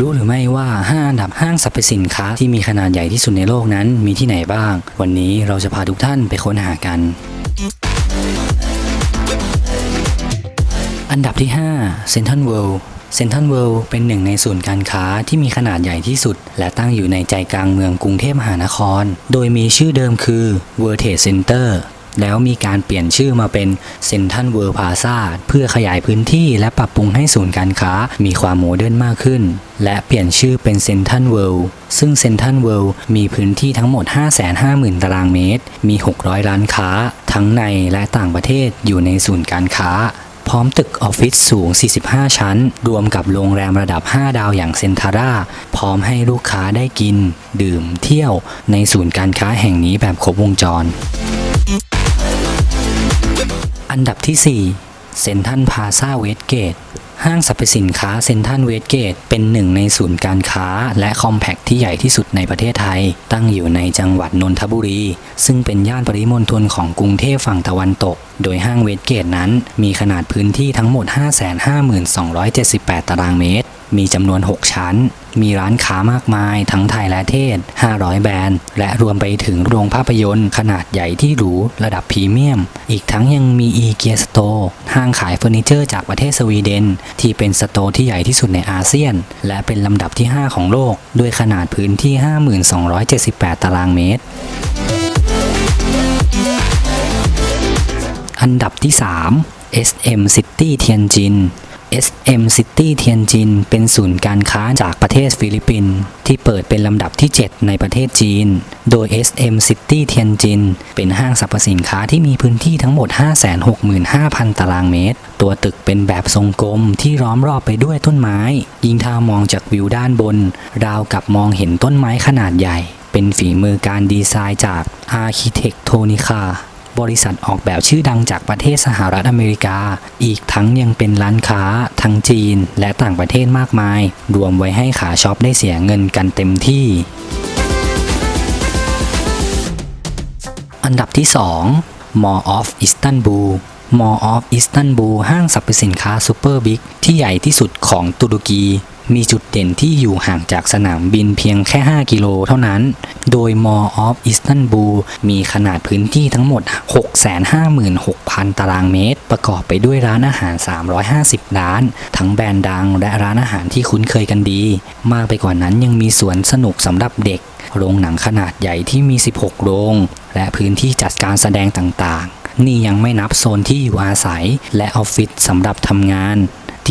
รู้หรือไม่ว่า 5 อันดับห้างสรรพสินค้าที่มีขนาดใหญ่ที่สุดในโลกนั้นมีที่ไหนบ้าง วันนี้เราจะพาทุกท่านไปค้นหากัน อันดับที่5 Central World เซนทันเวิลด์เป็นหนึ่งในศูนย์การค้าที่มีขนาดใหญ่ที่สุด และตั้งอยู่ในใจกลางเมืองกรุงเทพมหานคร โดยมีชื่อเดิมคือ World Trade Center แล้วมีการเปลี่ยนชื่อมาเป็นเซนทันเวิลด์พาซาเพื่อขยายพื้นที่และปรับปรุงให้ศูนย์การค้ามีความโมเดิร์นมากขึ้น และเปลี่ยนชื่อเป็นเซนทันเวิลด์ซึ่งเซนทันเวิลด์มีพื้นที่ทั้งหมด 550,000 ตารางเมตร มี 600 ร้านค้า ทั้งในและต่างประเทศอยู่ในศูนย์การค้าพร้อมตึกออฟฟิศสูง 45 ชั้น รวมกับโรงแรมระดับ 5 ดาวอย่างเซนทาร่า พร้อมให้ลูกค้าได้กิน ดื่ม เที่ยว ในศูนย์การค้าแห่งนี้แบบครบวงจร อันดับที่ 4 เซนทันพาซาเวสเกต ห้างสรรพสินค้าเซนทันเวสเกต เป็นหนึ่งในศูนย์การค้า และคอมแพคที่ใหญ่ที่สุดในประเทศไทย ตั้งอยู่ในจังหวัดนนทบุรี ซึ่งเป็นย่านปริมณฑลของกรุงเทพฝั่งตะวันตก โดยห้างเวสเกตนั้น มีขนาดพื้นที่ทั้งหมด 552,278 ตารางเมตร มีจำนวน 6 ชั้น มีร้านค้ามากมายทั้งไทยและเทศ 500 แบรนด์ และรวมไปถึงโรงภาพยนตร์ขนาดใหญ่ที่หรูระดับพรีเมียม อีกทั้งยังมีอีเกียสโตร์ห้างขายเฟอร์นิเจอร์จากประเทศสวีเดน ที่เป็นสโตร์ที่ใหญ่ที่สุดในอาเซียน และเป็นลำดับที่ 5 ของโลก ด้วยขนาดพื้นที่ 5278 ตารางเมตรอันดับที่ 3 SM City เทียนจิน SM City เทียนจิน เป็นศูนย์การค้าจากประเทศฟิลิปปินส์ที่เปิดเป็นลำดับที่ 7 ในประเทศจีน โดย SM City เทียนจิน เป็นห้างสรรพสินค้าที่มีพื้นที่ทั้งหมด 565,000 ตารางเมตร ตัวตึกเป็นแบบทรงกลมที่ล้อมรอบไปด้วยต้นไม้ ยิ่งถ้ามองจากวิวด้านบน ราวกับมองเห็นต้นไม้ขนาดใหญ่ เป็นฝีมือการดีไซน์จาก Architectonica บริษัทออกแบบชื่อดังจากประเทศสหรัฐอเมริกา อีกทั้งยังเป็นร้านค้า ทั้งจีนและต่างประเทศมากมาย รวมไว้ให้ขาช็อปได้เสียเงินกันเต็มที่ อันดับที่ 2 Mall of Istanbul Mall of Istanbul ห้างสรรพสินค้าซูเปอร์บิ๊กที่ใหญ่ที่สุดของตุรกี มีจุดเด่นที่อยู่ห่างจากสนามบินเพียงแค่ 5 กิโลเท่านั้น โดย Mall of Istanbul มีขนาดพื้นที่ทั้งหมด 656,000 ตารางเมตร ประกอบไปด้วยร้านอาหาร 350 ร้าน ทั้งแบรนด์ดังและร้านอาหารที่คุ้นเคยกันดี มากไปกว่านั้นยังมีสวนสนุกสำหรับเด็ก โรงหนังขนาดใหญ่ที่มี 16 โรง และพื้นที่จัดการแสดงต่างๆ นี่ยังไม่นับโซนที่อยู่อาศัย และออฟฟิศสำหรับทำงาน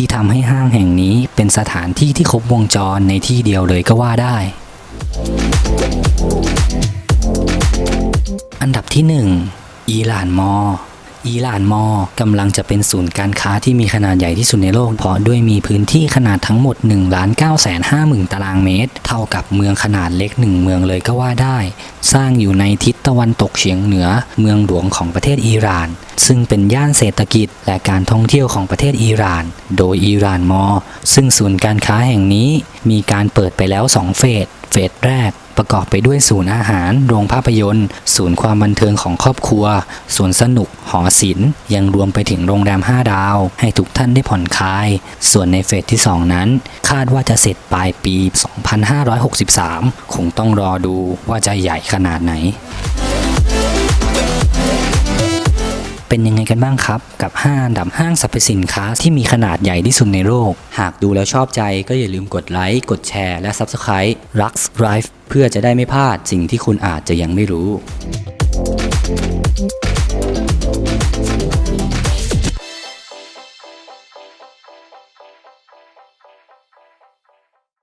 ที่ทำให้ห้างแห่งนี้เป็นสถานที่ที่ครบวงจรในที่เดียวเลยก็ว่าได้ อันดับที่ 1 อีหลานมอ อีหลานมอกำลังจะเป็นศูนย์การค้าที่มีขนาดใหญ่ที่สุดในโลก เพราะด้วยมีพื้นที่ขนาดทั้งหมด1ล้าน9แสน5หมื่นตารางเมตร เท่ากับเมืองขนาดเล็กหนึ่งเมืองเลยก็ว่าได้ สร้างอยู่ในทิศตะวันตกเฉียงเหนือ เมืองหลวงของประเทศอิหร่าน ซึ่งเป็นย่านเศรษฐกิจและการท่องเที่ยวของประเทศอิหร่าน โดยอิหร่านมอ ซึ่งศูนย์การค้าแห่งนี้มีการเปิดไปแล้ว 2 เฟส เฟสแรก ประกอบไปด้วยศูนย์อาหาร โรงภาพยนตร์ ศูนย์ความบันเทิงของครอบครัว สวนสนุก หอศิลป์ ยังรวมไปถึงโรงแรม 5 ดาว ให้ทุกท่านได้ผ่อนคลาย ส่วนในเฟสที่ 2 นั้น คาดว่าจะเสร็จปลายปี 2563 คงต้องรอดูว่าจะใหญ่ขนาดไหน เป็นยังไงกันบ้างครับ กับ 5 อันดับห้างสรรพสินค้าที่มีขนาดใหญ่ที่สุดในโลก หากดูแล้วชอบใจก็อย่าลืมกดไลค์ กดแชร์ และ Subscribe Lux Drive เพื่อจะได้ไม่พลาดสิ่งที่คุณอาจจะยังไม่รู้